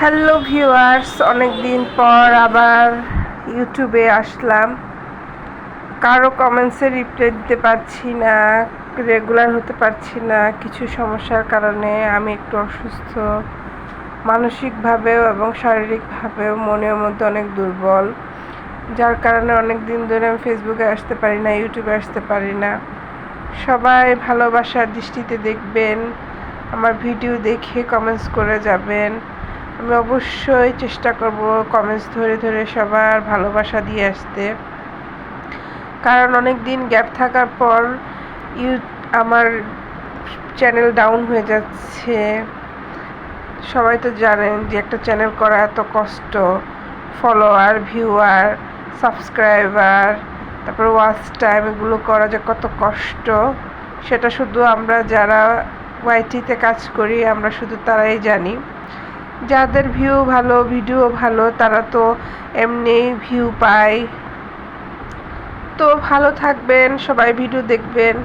Hello viewers অনেক দিন পর আবার ইউটিউবে আসলাম। কারও কমেন্টসে রিপ্লাই দিতে পারছি না রেগুলার হতে পারছি না, কিছু সমস্যার কারণে আমি একটু অসুস্থ। মানসিকভাবেও এবং শারীরিকভাবেও মনের মধ্যে অনেক দুর্বল। যার কারণে অনেক দিন ধরে আমি ফেসবুকে আসতে পারি না ইউটিউবে আসতে পারি না। সবাই ভালোবাসার দৃষ্টিতে দেখবেন, আমার ভিডিও দেখে কমেন্টস করে যাবেন। আমি অবশ্যই চেষ্টা করব কমেন্টস ধরে ধরে সবার ভালোবাসা দিয়ে আসতে। কারণ অনেক দিন গ্যাপ থাকার পর ইউ, আমার চ্যানেল ডাউন হয়ে যাচ্ছে। সবাই তো জানেন যে একটা চ্যানেল করা এত কষ্ট। ফলোয়ার ভিউয়ার সাবস্ক্রাইবার তারপর ওয়াচ টাইম এগুলো করা যে কত কষ্ট। সেটা শুধু আমরা যারা ওয়াইটিতে কাজ করি, আমরা শুধু তারাই জানি। যাদের ভিউ ভালো ভিডিও ভালো, তারা তো এমনি ভিউ পায়। তো ভালো থাকবেন, সবাই ভিডিও দেখবেন।